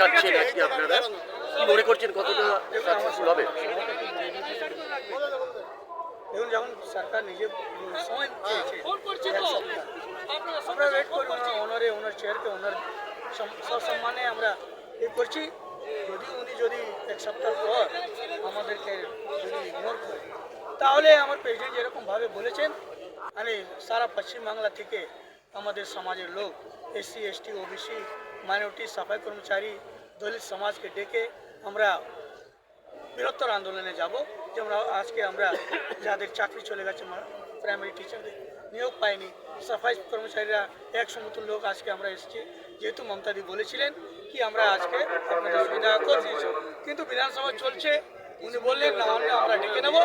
যাচ্ছেন আজকে আপনারা? কি মনে করছেন কতটা সাকসেসফুল হবে? দেখুন যখন সরকার নিজে সময় চেয়েছে আমরা ওয়েট করি ওনার ওনারে ওনার চেয়ারকে ওনার সসম্মানে আমরা এ করছি। যদি উনি যদি এক সপ্তাহ পর আমাদেরকে যদি ইগনোর করে তাহলে আমার প্রেসিডেন্ট যেরকমভাবে বলেছেন মানে সারা পশ্চিমবাংলা থেকে আমাদের সমাজের লোক এসসি এসটি ওবিসি মাইনরিটি সাফাই কর্মচারী দলিত সমাজকে ডেকে আমরা বৃহত্তর আন্দোলনে যাব। যেমন আজকে আমরা যাদের চাকরি চলে গেছে প্রাইমারি টিচারদের নিয়োগ পায়নি, সাফাই কর্মচারীরা একশো মতো লোক আজকে আমরা এসেছি। যেহেতু মমতাদি বলেছিলেন কি আমরা আজকে আপনাদের সুবিধা করে কিন্তু বিধানসভা চলছে, উনি বললেন, না আমরা আমরা ডেকে নেব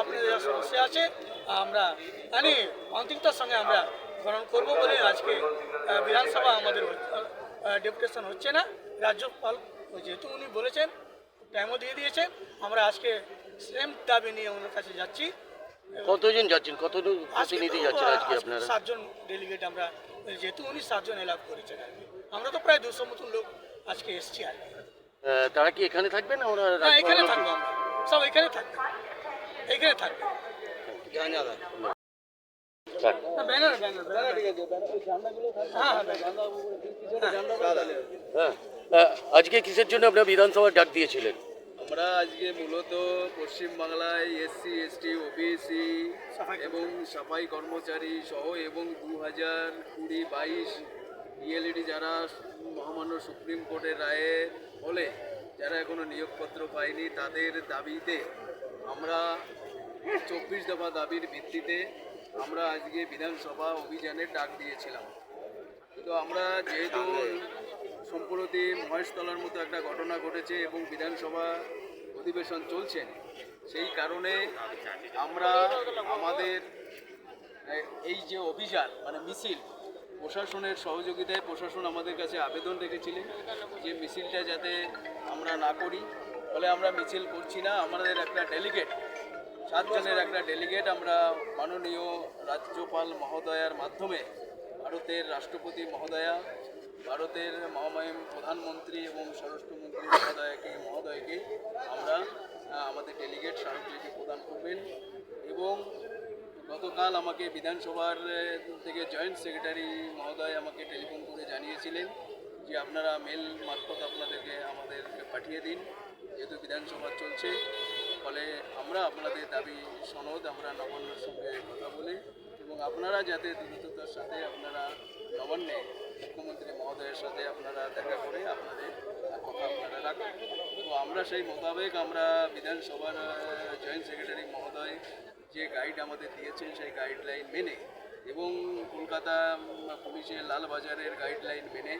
আপনাদের সমস্যা আছে, আমরা মানে অন্তিমতার সঙ্গে আমরা গ্রহণ করব বলে আজকে বিধানসভা আমাদের ডেপুটেশন হচ্ছে না। রাজ্যপাল যেহেতু উনি বলেছেন টাইমও দিয়ে দিয়েছেন আমরা আজকে সেম দাবি নিয়ে ওনার কাছে যাচ্ছি। কতজন যাচ্ছেন? কত আজকে প্রতিনিধি যাচ্ছেন আজকে আপনারা? সাতজন ডেলিগেট আমরা যেহেতু উনি সাতজন এলাভ করেছেন আর। আমরা তো প্রায় দুশো মতন লোক আজকে এসছি আর কি। তারা কি এখানে থাকবেন না ওরা এখানে থাকব আমরা। সব এখানে থাকবে। এখানে থাকবে। আজকে কিসের জন্য আপনারা বিধানসভা ডাক দিয়েছিলেন? আমরা আজকে মূলত পশ্চিমবাংলায় এসসি এসটি ওবিসি এবং সাফাই কর্মচারী সহ এবং দু হাজার কুড়ি বাইশ ইএলইডি যারা মহামান্য সুপ্রিম কোর্টের রায়ে ফলে যারা এখনও নিয়োগপত্র পায়নি, তাদের দাবিতে আমরা চব্বিশ দফা দাবির ভিত্তিতে আমরা আজকে বিধানসভা অভিযানে ডাক দিয়েছিলাম। তো আমরা যেহেতু সম্প্রতি মহেশতলার মতো একটা ঘটনা ঘটেছে এবং বিধানসভা অধিবেশন চলছে, সেই কারণে আমরা আমাদের, এই যে অভিযান মানে মিছিল, প্রশাসনের সহযোগিতায় প্রশাসন আমাদের কাছে আবেদন রেখেছিলেন যে মিছিলটা যাতে আমরা না করি। ফলে আমরা মিছিল করছি না, আমাদের একটা ডেলিগেট সাতজনের একটা ডেলিগেট আমরা মাননীয় রাজ্যপাল মহোদয়ার মাধ্যমে ভারতের রাষ্ট্রপতি মহোদয়া, ভারতের মহামহিম প্রধানমন্ত্রী এবং স্বরাষ্ট্রমন্ত্রী মহোদয়কে মহোদয়কে আমরা আমাদের ডেলিগেট স্মারকলিপি প্রদান করবেন এবং গতকাল আমাকে বিধানসভার থেকে জয়েন্ট সেক্রেটারি মহোদয় আমাকে টেলিফোন করে জানিয়েছিলেন যে আপনারা মেল মারফত আপনাদেরকে আমাদের পাঠিয়ে দিন, যেহেতু বিধানসভা চলছে। ফলে আমরা আপনাদের দাবি সনদ, আমরা নবান্নের সঙ্গে কথা বলে এবং আপনারা যাতে দ্রুততার সাথে আপনারা নবান্নে মুখ্যমন্ত্রী মহোদয়ের সাথে আপনারা দেখা করে আপনাদের কথা আপনারা রাখুন। তো আমরা সেই মোতাবেক আমরা বিধানসভার জয়েন্ট সেক্রেটারি মহোদয় যে গাইড আমাদের দিয়েছেন সেই গাইডলাইন মেনে এবং কলকাতা পুলিশের লালবাজারের গাইডলাইন মেনে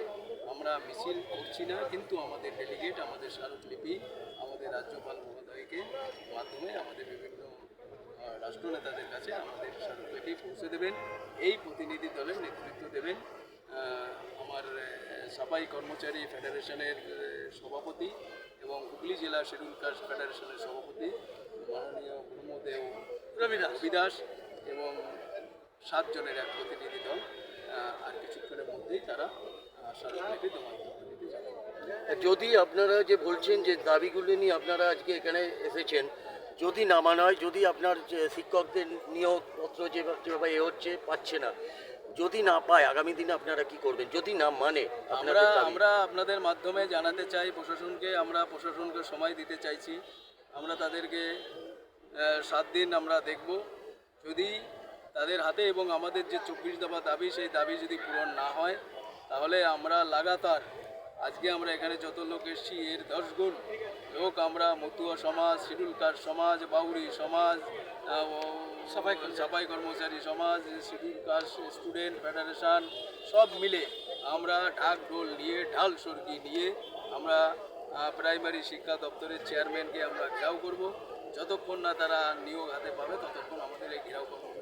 আমরা মিছিল করছি না, কিন্তু আমাদের ডেলিগেট আমাদের স্মারকলিপি আমাদের রাজ্যপাল মহোদয়কে মাধ্যমে আমাদের বিভিন্ন রাষ্ট্রনেতাদের কাছে আমাদের স্মারকলিপি পৌঁছে দেবেন। এই প্রতিনিধি দলের নেতৃত্ব দেবেন আমার সাফাই কর্মচারী ফেডারেশনের সভাপতি এবং হুগলি জেলা শিডিউল কাস্ট ফেডারেশনের সভাপতি মাননীয় ব্রহ্মদেব রবিদাস। রবিদাস এবং সাতজনের এক প্রতিনিধি দল আর কিছুক্ষণের মধ্যেই তারা স্মারকলিপি জমা দিতে যদি আপনারা যে বলছেন যে দাবিগুলো নিয়ে আপনারা আজকে এখানে এসেছেন যদি না মানা হয় যদি আপনার যে শিক্ষকদের নিয়োগপত্র যেভাবে যেভাবে এ হচ্ছে পাচ্ছে না যদি না পায় আগামী দিনে আপনারা কি করবেন? যদি না মানে আমরা আমরা আপনাদের মাধ্যমে জানাতে চাই প্রশাসনকে আমরা প্রশাসনকে সময় দিতে চাইছি। আমরা তাদেরকে সাত দিন আমরা দেখব। যদি তাদের হাতে এবং আমাদের যে চব্বিশ দফা দাবি সেই দাবি যদি পূরণ না হয় তাহলে আমরা লাগাতার আজকে আমরা এখানে যত লোক এসেছি এর দশ গুণ লোক আমরা মতুয়া সমাজ শিডিউল কাস্ট সমাজ বাউরি সমাজ সাফাই সাফাই কর্মচারী। সমাজ শিডিউল কাস্ট স্টুডেন্ট ফেডারেশন সব মিলে আমরা ঢাক ঢোল নিয়ে ঢাল সরকি নিয়ে আমরা প্রাইমারি শিক্ষা দপ্তরের চেয়ারম্যানকে আমরা ঘেরাও করব। যতক্ষণ না তারা নিয়োগ হাতে পাবে ততক্ষণ আমাদের এই ঘেরাও কর্ম